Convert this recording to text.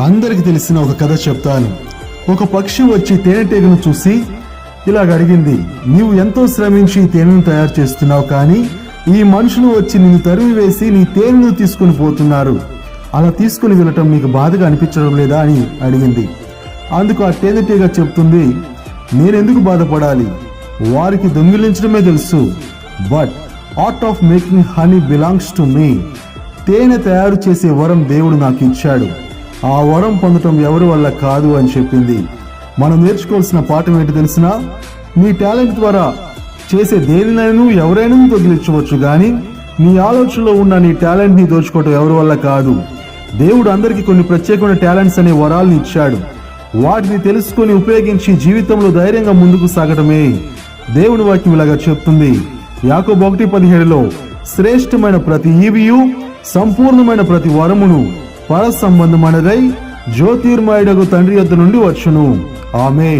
అందరికి తెలిసిన ఒక కథ చెప్తాను. ఒక పక్షి వచ్చి తేనెటీగను చూసి ఇలాగ అడిగింది నీవు ఎంతో శ్రమించి ఈ తేనెను తయారు చేస్తున్నావు కానీ ఈ మనుషులు వచ్చి నిన్ను తరిమి వేసి నీ తేనెను తీసుకుని పోతున్నారు. అలా తీసుకుని వెళ్ళటం నీకు బాధగా అనిపించడం లేదా? అని అడిగింది. అందుకు ఆ తేనెటీగ చెప్తుంది నేనెందుకు బాధపడాలి? వారికి దొంగిలించడమే తెలుసు. But art of making honey belongs to me. తేనె తయారు చేసే వరం దేవుడు నాకు ఇచ్చాడు ఆ వరం పొందటం ఎవరి వల్ల కాదు అని చెప్పింది. మనం నేర్చుకోవాల్సిన పాఠం ఏంటి తెలిసినా నీ టాలెంట్ ద్వారా చేసే దేనినైనా ఎవరైనా తొలగించవచ్చు కానీ నీ ఆలోచనలో ఉన్న నీ టాలెంట్ని దోచుకోవటం ఎవరి వల్ల కాదు. దేవుడు అందరికీ కొన్ని ప్రత్యేకమైన టాలెంట్స్ అనే వరాలను ఇచ్చాడు. వాటిని తెలుసుకొని ఉపయోగించి జీవితంలో ధైర్యంగా ముందుకు సాగటమే. దేవుని వాక్యం ఇలాగా చెప్తుంది. యాకోబు ఒకటి పదిహేడులో శ్రేష్టమైన ప్రతి ఈవియు సంపూర్ణమైన ప్రతి వరమును పర సంబంధమైనదై జ్యోతిర్మయుడగు తండ్రి యొద్ద నుండి వచ్చును. ఆమె